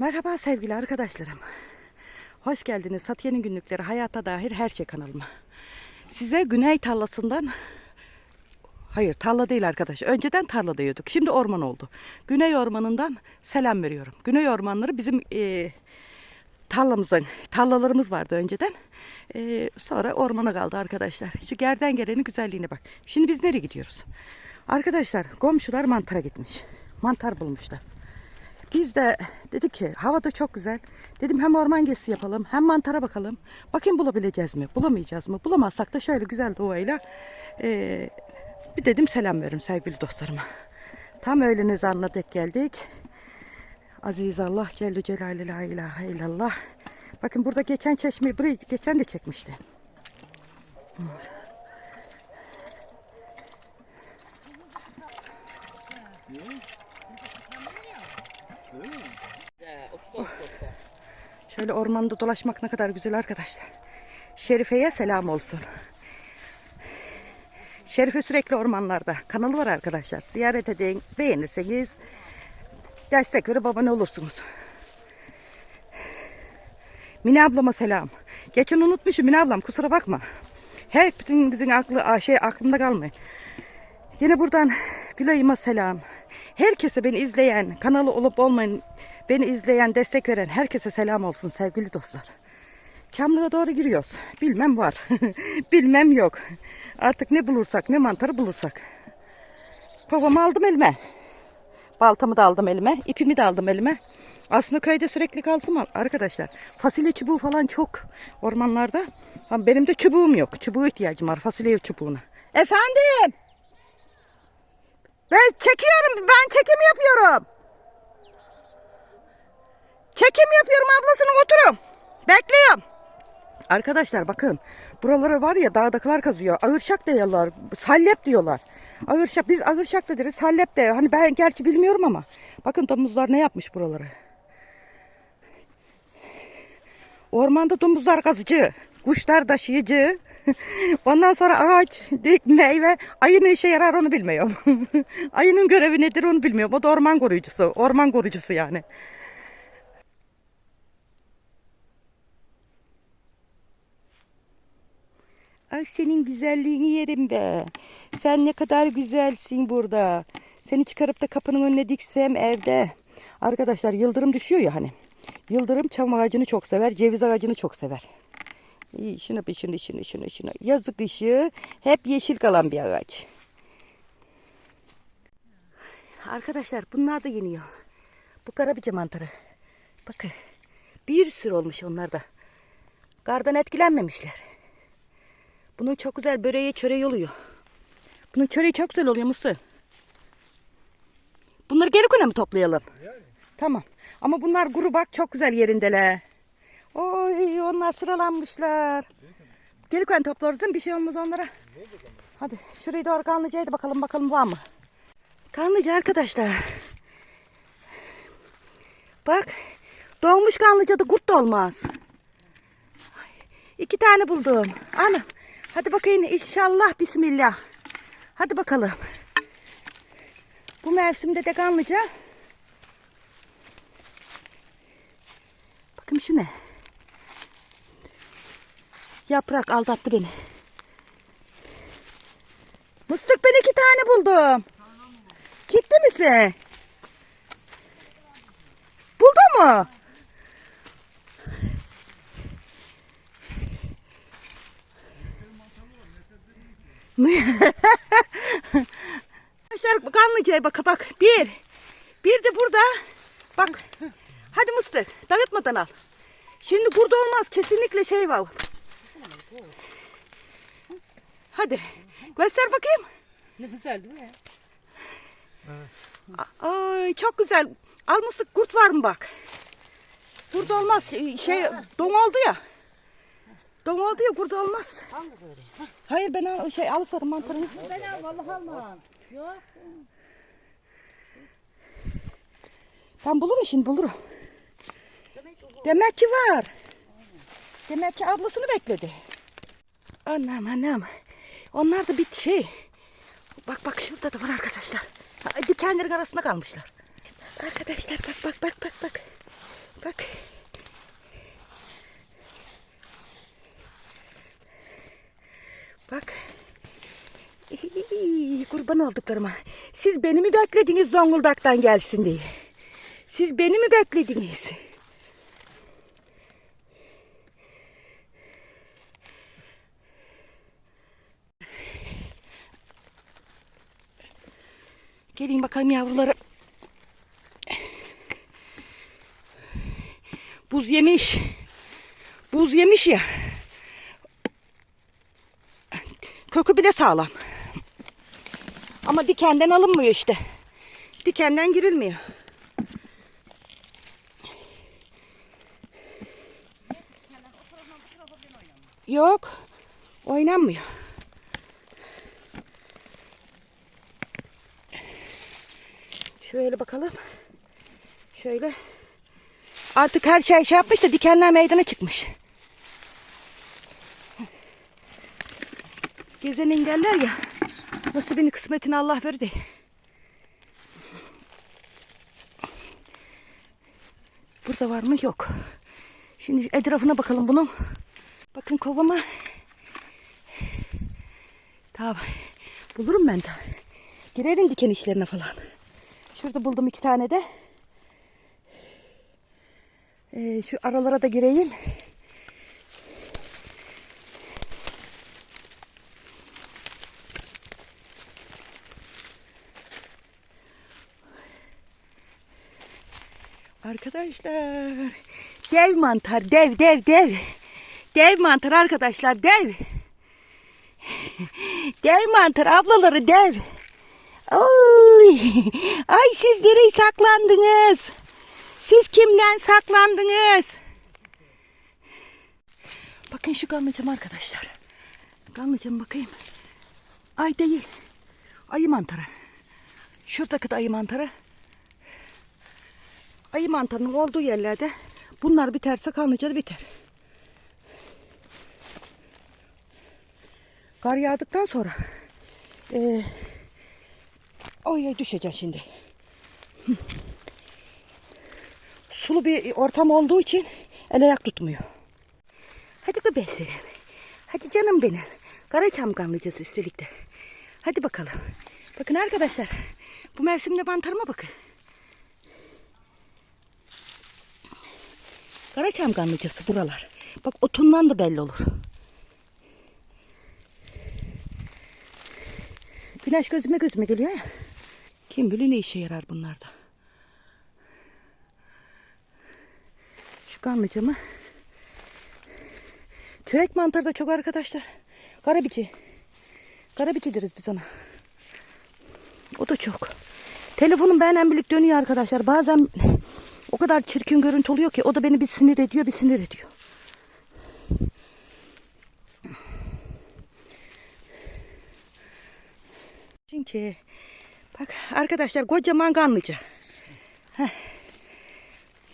Merhaba sevgili arkadaşlarım. Hoş geldiniz Satiye'nin günlükleri hayata dair her şey kanalıma. Size Güney tarlasından Hayır tarla değil arkadaş. Önceden tarlada yiyorduk. Şimdi orman oldu. Güney ormanından selam veriyorum. Güney ormanları bizim e, tarlamızın, tarlalarımız vardı önceden. E, sonra ormana kaldı arkadaşlar. Şu gerden gelenin güzelliğine bak. Şimdi biz nereye gidiyoruz? Arkadaşlar komşular mantara gitmiş. Mantar bulmuşlar. Biz de dedik ki hava da çok güzel. Dedim hem orman gezisi yapalım hem mantara bakalım. Bakayım bulabileceğiz mi? Bulamayacağız mı? Bulamazsak da şöyle güzel doğayla eee, bir dedim selam veririm sevgili dostlarıma. Tam öğlen ezanına dek geldik. Aziz Allah Celle Celaluhu la ilahe illallah. Bakın burada geçen çeşmeyi burayı geçen de çekmişti. Şöyle ormanda dolaşmak ne kadar güzel arkadaşlar. Şerife'ye selam olsun. Şerife sürekli ormanlarda. Kanalı var arkadaşlar. Ziyaret edin. Beğenirseniz destek verip abone olursunuz. Mine ablama selam. Geçen unutmuşum Mine ablam kusura bakma. Hep bütün bizim aklı şey aklımda kalmıyor. Yine buradan Gülay'ıma selam. Herkese beni izleyen, kanalı olup olmayın, beni izleyen, destek veren herkese selam olsun sevgili dostlar. Kamlığa doğru giriyoruz. Bilmem var. Bilmem yok. Artık ne bulursak, ne mantarı bulursak. Kovamı aldım elime. Baltamı da aldım elime. ipimi de aldım elime. Aslında köyde sürekli kalsın mı arkadaşlar? Fasulye çubuğu falan çok ormanlarda. Benim de çubuğum yok. Çubuğu ihtiyacım var. Fasulye çubuğuna. Efendim? Ben çekiyorum. Ben çekim yapıyorum. Çekim yapıyorum ablasının oturum. Bekliyorum. Arkadaşlar bakın. Buraları var ya dağdakiler kazıyor. Ağırşak diyorlar. Sallep diyorlar. Ağırşak. Biz ağırşak da deriz. Sallep de. Hani ben gerçi bilmiyorum ama. Bakın domuzlar ne yapmış buraları. Ormanda domuzlar kazıcı. Kuşlar taşıyıcı. Ondan sonra ağaç, dik, meyve. Ayı ne işe yarar onu bilmiyorum. Ayının görevi nedir onu bilmiyorum. O da orman koruyucusu. Orman koruyucusu yani. Ay senin güzelliğini yerim be. Sen ne kadar güzelsin burada. Seni çıkarıp da kapının önüne diksem evde. Arkadaşlar yıldırım düşüyor ya hani. Yıldırım çam ağacını çok sever, ceviz ağacını çok sever. İyi, bir şunu şunu şunu şunu. Yazık dışı hep yeşil kalan bir ağaç. Arkadaşlar bunlar da yeniyor. Bu karabice mantarı. Bakın bir sürü olmuş onlar da. Kardan etkilenmemişler. Bunun çok güzel böreği çöreği oluyor. Bunun çöreği çok güzel oluyor mısır. Bunları geri güne mi toplayalım? Tamam. Ama bunlar kuru bak çok güzel yerindeler. Oy onlar sıralanmışlar. Güne toplarız değil? Bir şey olmaz onlara. Hadi şurayı doğru kanlıcaydı bakalım bakalım var mı? Kanlıca arkadaşlar. Bak doğmuş kanlıcada kurt da olmaz. İki tane buldum. Ana. Hadi bakayım inşallah bismillah. Hadi bakalım. Bu mevsimde de kanlıca. Bakın şu ne? Yaprak aldattı beni. Mıstık ben iki tane buldum. Gitti misin? Buldu mu? Arkadaşlar kanlıcaya bak bak. Bir. Bir de burada. Bak. Hadi mıstık. Dağıtmadan al. Şimdi burada olmaz. Kesinlikle şey var. Hadi. Göster bakayım. Ne güzel değil mi? Ay çok güzel. Al mıstık kurt var mı bak. Burada olmaz. Şey, şey don oldu ya. Don oldu ya burada olmaz. Hayır ben al, şey al sarı mantarını. Ben al vallahi almam. Yok. Ben bulurum şimdi bulurum. Demek ki var. Demek ki ablasını bekledi. Anam anam. Onlar da bir şey. Bak bak şurada da var arkadaşlar. Dikenlerin arasında kalmışlar. Arkadaşlar bak bak bak bak bak. Bak. Bak. İyi, kurban olduklarıma. Siz beni mi beklediniz Zonguldak'tan gelsin diye? Siz beni mi beklediniz? Gelin bakalım yavruları. Buz yemiş. Buz yemiş ya. Kökü bile sağlam. Ama dikenden alınmıyor işte. Dikenden girilmiyor. Yok. Oynanmıyor. Şöyle bakalım. Şöyle. Artık her şey şey yapmış da dikenler meydana çıkmış. Gezenin derler ya. Nasibini kısmetini Allah verdi. Burada var mı? Yok. Şimdi etrafına bakalım bunun. Bakın kovama. Tamam. Bulurum ben de. Girerim diken işlerine falan. Şurada buldum iki tane de. Ee, şu aralara da gireyim. Arkadaşlar dev mantar dev dev dev dev mantar arkadaşlar dev dev mantar ablaları dev Oy, ay siz nereye saklandınız? Siz kimden saklandınız? Bakın şu kanlıcam arkadaşlar. Kanlıcam bakayım. Ay değil. Ayı mantarı. Şuradaki de ayı mantarı. Ayı mantarının olduğu yerlerde bunlar biterse kanlıca da biter. Kar yağdıktan sonra eee oya düşeceğim şimdi. Sulu bir ortam olduğu için el ayak tutmuyor. Hadi kız Besirim. Hadi canım benim. Karaçam kanlıcası üstelik de. Hadi bakalım. Bakın arkadaşlar. Bu mevsimde mantarıma bakın. Karaçam kanlıcası buralar. Bak otundan da belli olur. Güneş gözüme gözüme geliyor ya. Kim bilir ne işe yarar bunlarda. Şu kanlıcamı. Çörek mantarı da çok arkadaşlar. Karabiçi. Karabiçi deriz biz ona. O da çok. Telefonum benimle birlikte dönüyor arkadaşlar. Bazen o kadar çirkin görüntü oluyor ki o da beni bir sinir ediyor, bir sinir ediyor. Çünkü bak arkadaşlar kocaman kanlıca. Heh.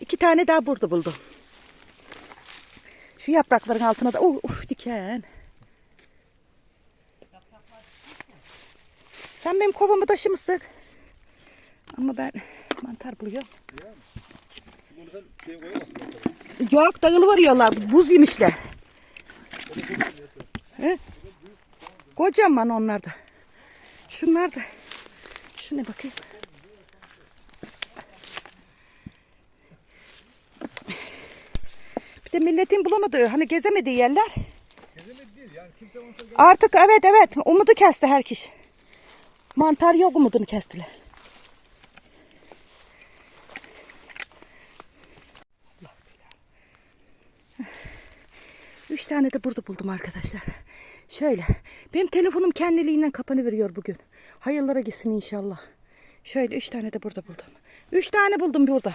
İki tane daha burada buldum. Şu yaprakların altına da uh, uh diken. Sen benim kovamı taşımışsın. Ama ben mantar buluyorum. Yok dağılı varıyorlar. Buz yemişler. Kocaman onlar da. Şunlar da. Şuna bakayım. Bir de milletin bulamadığı, hani gezemediği yerler. Gezemek değil yani kimse mantar Artık evet evet umudu kesti her kişi. Mantar yok umudunu kestiler. Üç tane de burada buldum arkadaşlar. Şöyle. Benim telefonum kendiliğinden kapanıveriyor bugün. Hayırlara gitsin inşallah. Şöyle üç tane de burada buldum. Üç tane buldum burada.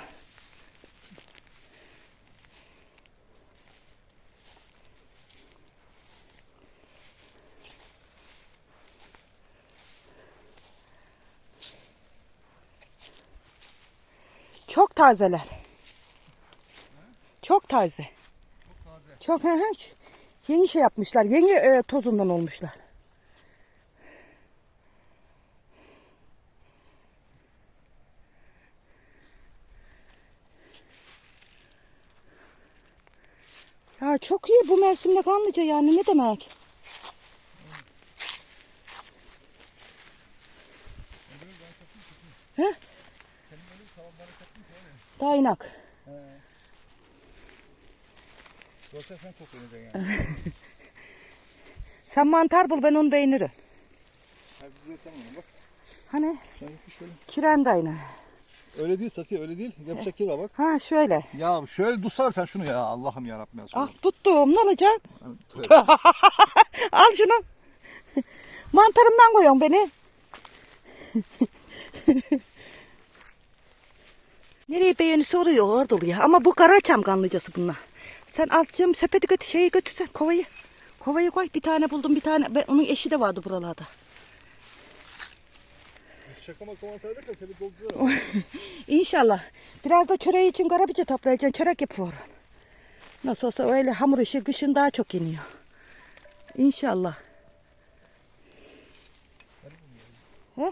Çok tazeler. Çok taze. Çok he he. Yeni şey yapmışlar. Yeni e, tozundan olmuşlar. Ya çok iyi bu mevsimde kanlıca yani ne demek? He? Yoksa sen beğeneceksin yani. Sen mantar bul ben onu beğenirim. Hadi onu bak. Hani şöyle. kiren daynak. Öyle değil Satiye öyle değil. Yapacak yer var bak. Ha şöyle. Ya şöyle tutsana sen şunu ya Allah'ım yarabbim ya. Ah tuttum ne olacak? Al şunu. Mantarımdan koyuyorsun beni. Nereye beğeni soruyor orada oluyor. Ama bu karaçam kanlıcası bunlar. Sen alacağım sepeti götür şeyi götürsen kovayı. Kovayı koy bir tane buldum bir tane. Ben, onun eşi de vardı buralarda. İnşallah. Biraz da çöreği için karabiçe toplayacaksın. Çörek yapıyor. Nasıl olsa öyle hamur işi kışın daha çok iniyor. İnşallah. He?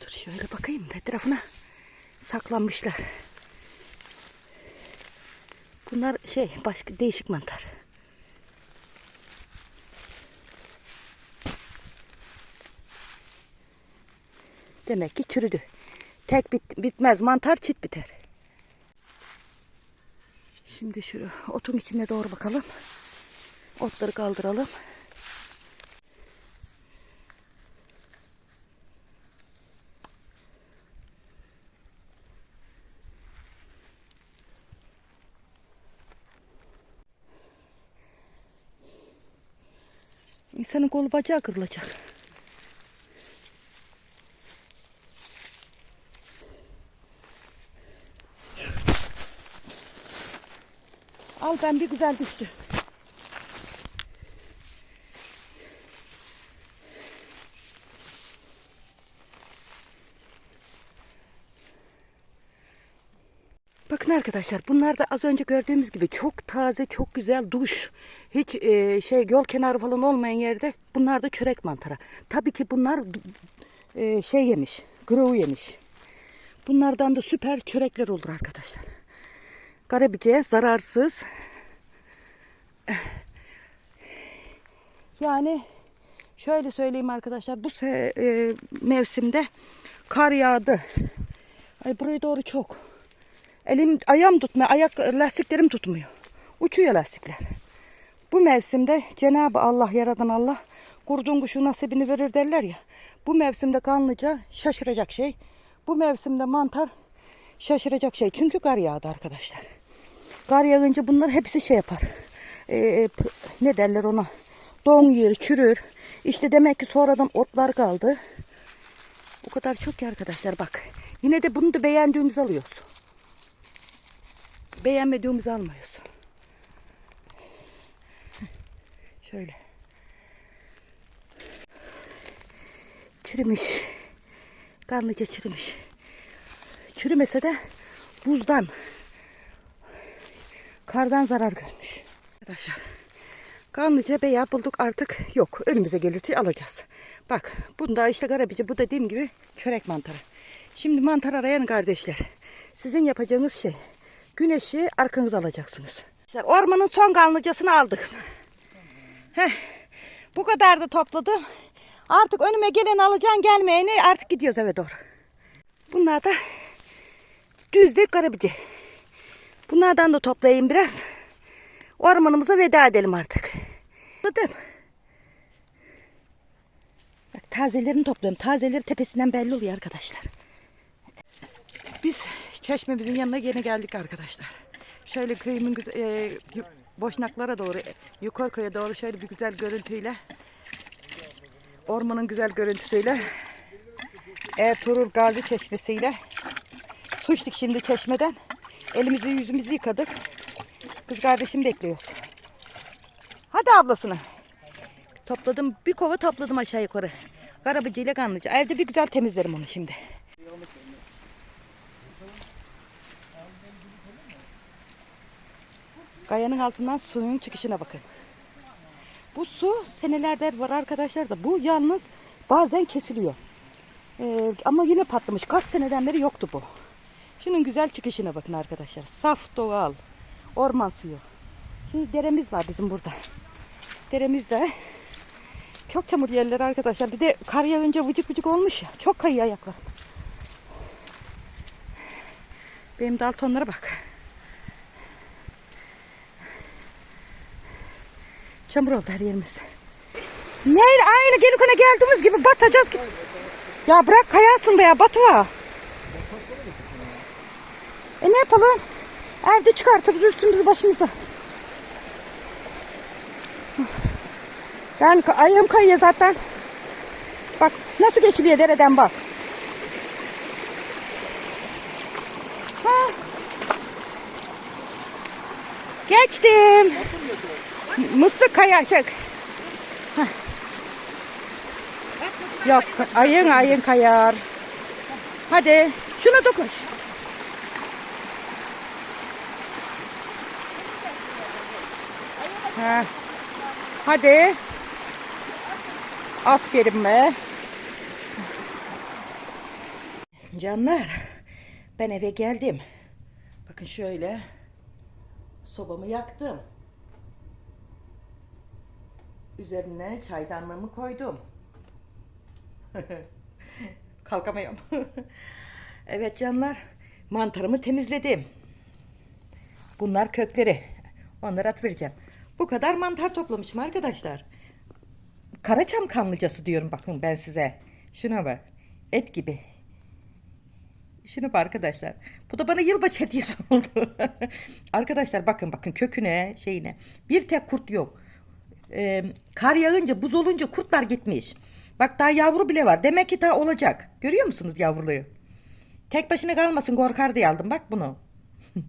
Dur şöyle bakayım etrafına saklanmışlar. Bunlar şey başka değişik mantar. Demek ki çürüdü. Tek bit, bitmez mantar çit biter. Şimdi şu otun içine doğru bakalım. Otları kaldıralım. İnsanın kolu bacağı kırılacak. Al ben bir güzel düştü. Bakın arkadaşlar bunlar da az önce gördüğümüz gibi çok taze çok güzel duş. Hiç e, şey yol kenarı falan olmayan yerde bunlar da çörek mantarı. Tabii ki bunlar e, şey yemiş grow yemiş. Bunlardan da süper çörekler olur arkadaşlar. Karabike zararsız. Yani şöyle söyleyeyim arkadaşlar bu e, mevsimde kar yağdı. Ay buraya doğru çok. Elim ayağım tutmuyor. Ayak lastiklerim tutmuyor. Uçuyor lastikler. Bu mevsimde Cenab-ı Allah yaradan Allah kurduğun kuşun nasibini verir derler ya. Bu mevsimde kanlıca şaşıracak şey. Bu mevsimde mantar şaşıracak şey. Çünkü kar yağdı arkadaşlar. Kar yağınca bunlar hepsi şey yapar. Ee, p- ne derler ona? Don yer, çürür. İşte demek ki sonradan otlar kaldı. O kadar çok ki arkadaşlar bak. Yine de bunu da beğendiğimizi alıyoruz. Beğenmediğimizi almıyoruz. Şöyle. Çürümüş. Kanlıca çürümüş. Çürümese de buzdan, kardan zarar görmüş. Arkadaşlar kanlıca beya bulduk artık yok. Önümüze gelirse alacağız. Bak bunda işte garabici bu dediğim gibi çörek mantarı. Şimdi mantar arayan kardeşler. Sizin yapacağınız şey güneşi arkanıza alacaksınız. İşte ormanın son kanlıcasını aldık. Heh, bu kadar da topladım. Artık önüme gelen alacağım gelmeyeni artık gidiyoruz eve doğru. Bunlar da düzlük karabici. Bunlardan da toplayayım biraz. Ormanımıza veda edelim artık. Topladım. Bak tazelerini topluyorum. Tazeleri tepesinden belli oluyor arkadaşlar. Biz çeşmemizin yanına yine geldik arkadaşlar. Şöyle güzel, e, boşnaklara doğru, e, yukarı köye doğru şöyle bir güzel görüntüyle, ormanın güzel görüntüsüyle, Ertuğrul Gazi çeşmesiyle su içtik şimdi çeşmeden. Elimizi yüzümüzü yıkadık. Kız kardeşim bekliyoruz. Hadi ablasını. Topladım, bir kova topladım aşağı yukarı. Karabıcı ile kanlıca. Evde bir güzel temizlerim onu şimdi. Kayanın altından suyun çıkışına bakın. Bu su senelerdir var arkadaşlar da bu yalnız bazen kesiliyor. Ee, ama yine patlamış. Kaç seneden beri yoktu bu. Şunun güzel çıkışına bakın arkadaşlar. Saf doğal orman suyu. Şimdi deremiz var bizim burada. Deremizde çok çamur yerler arkadaşlar. Bir de kar yağınca vıcık vıcık olmuş ya. Çok kayıyor ayaklar. Benim daltonlara bak. Çamur oldu her yerimiz. Ne aynı gelirken geldiğimiz gibi batacağız. ki- Ya bırak kayasın be ya Batuva. E ne yapalım? Evde çıkartırız üstümüzü başımıza. Ben ayağım kayıyor zaten. Bak nasıl geçiliyor dereden bak. Ha. Geçtim. Mısır kaya şey. Yok ayın ayın kayar. Hadi şuna dokun. Ha. Hadi. Aferin be. Canlar ben eve geldim. Bakın şöyle sobamı yaktım. Üzerine çaydanlığımı koydum. Kalkamıyorum. evet canlar mantarımı temizledim. Bunlar kökleri. Onları at vereceğim. Bu kadar mantar toplamışım arkadaşlar. Karaçam kanlıcası diyorum bakın ben size. Şuna bak. Et gibi. Şuna bak arkadaşlar. Bu da bana yılbaşı hediyesi oldu. arkadaşlar bakın bakın köküne şeyine. Bir tek kurt yok. Ee, kar yağınca buz olunca kurtlar gitmiş. Bak daha yavru bile var. Demek ki daha olacak. Görüyor musunuz yavruluğu? Tek başına kalmasın korkar diye aldım. Bak bunu.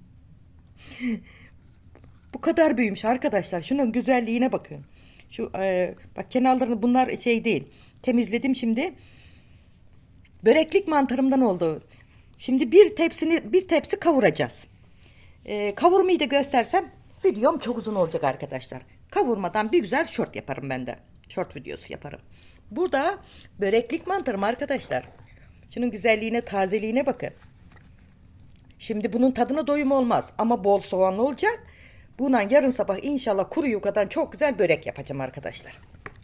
Bu kadar büyümüş arkadaşlar. Şunun güzelliğine bakın. Şu e, bak kenarlarını bunlar şey değil. Temizledim şimdi. Böreklik mantarımdan oldu. Şimdi bir tepsini bir tepsi kavuracağız. E, kavurmayı da göstersem videom çok uzun olacak arkadaşlar. Kavurmadan bir güzel short yaparım ben de. Short videosu yaparım. Burada böreklik mantarım arkadaşlar. Şunun güzelliğine, tazeliğine bakın. Şimdi bunun tadına doyum olmaz ama bol soğanlı olacak. Bundan yarın sabah inşallah kuru yukadan çok güzel börek yapacağım arkadaşlar.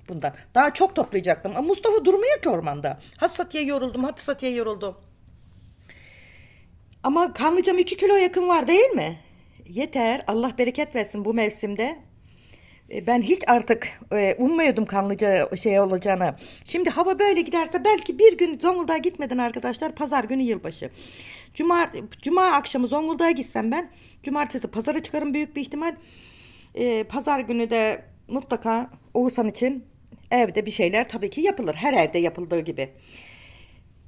Bundan. Daha çok toplayacaktım ama Mustafa durmuyor ki ormanda. Hassatiye yoruldum, hassatiye yoruldum. Ama kanlıcam 2 kilo yakın var değil mi? Yeter. Allah bereket versin bu mevsimde. E, Ben hiç artık e, ummuyordum kanlıca şey olacağını. Şimdi hava böyle giderse belki bir gün Zonguldak'a gitmeden arkadaşlar pazar günü yılbaşı. Cuma, Cuma akşamı Zonguldak'a gitsem ben cumartesi pazara çıkarım büyük bir ihtimal. E, pazar günü de mutlaka Oğuzhan için evde bir şeyler tabii ki yapılır. Her evde yapıldığı gibi.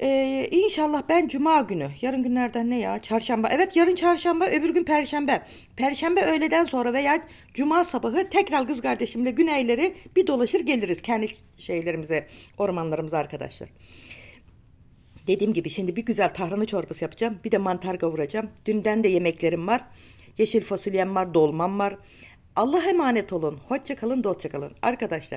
Ee, inşallah ben cuma günü. Yarın günlerden ne ya? Çarşamba. Evet yarın çarşamba, öbür gün perşembe. Perşembe öğleden sonra veya cuma sabahı tekrar kız kardeşimle güneyleri bir dolaşır geliriz kendi şeylerimize, ormanlarımıza arkadaşlar. Dediğim gibi şimdi bir güzel tarhana çorbası yapacağım. Bir de mantar kavuracağım. Dünden de yemeklerim var. Yeşil fasulyem var, dolmam var. Allah emanet olun. Hoşça kalın, dostça kalın. Arkadaşlar